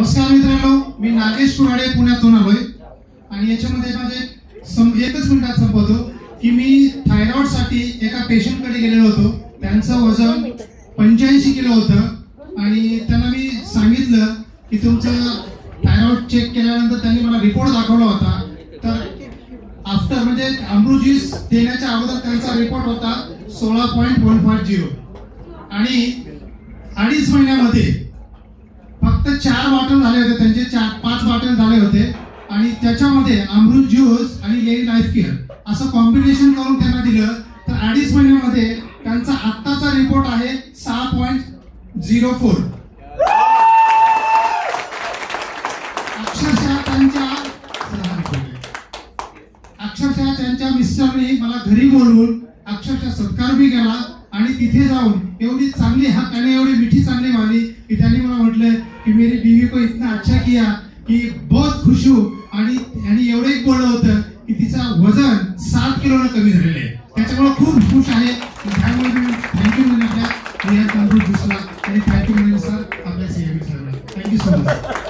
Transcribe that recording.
नमस्कार मित्रांनो मी नागेश कुराडे पुण्यातून आलोय. आणि याच्यामध्ये माझे एकच मिनिटात संपवतो की मी थायरॉइडसाठी एका पेशंटकडे गेलेलो होतो. त्यांचं वजन पंच्याऐंशी किलो होतं. आणि त्यांना मी सांगितलं की तुमचं थायरॉइड चेक केल्यानंतर त्यांनी मला रिपोर्ट दाखवला होता. तर आफ्टर म्हणजे अमृजीस देण्याच्या अगोदर त्यांचा रिपोर्ट होता सोळा पॉईंट वन फाय झिरो. आणि अडीच महिन्यामध्ये चार झाले होते त्यांचे चार पाच वाटण झाले होते. आणि त्याच्यामध्ये अमृत ज्यूस आणि लेडी लाईफ केअर असं कॉम्बिनेशन करून त्यांना दिलं. तर अडीच महिन्यामध्ये त्यांचा आत्ताचा रिपोर्ट आहे सहा पॉईंट झिरो फोर अक्षरशः त्यांच्या अक्षरशः त्यांच्या मिस्टरने मला घरी बोलवून अक्षरशः सत्कार बी केला आणि तिथे जाऊन एवढी चांगली हा त्याने एवढी मिठी चांगली मानली की त्यांनी मला म्हटलं की मेरी बीवी को इतना अच्छा किया की बहुत खुश हूं. आणि आणि एवढं एक बोललं होतं की तिचं वजन सात किलोनं कमी झालेलं आहे. त्याच्यामुळे खूप खुश आहे. त्यामुळे मी थँक्यू म्हणून आपल्या रिया तांदूळ दुसरा आणि थँक्यू म्हणून सर आपल्या सीएम सरला थँक्यू सो मच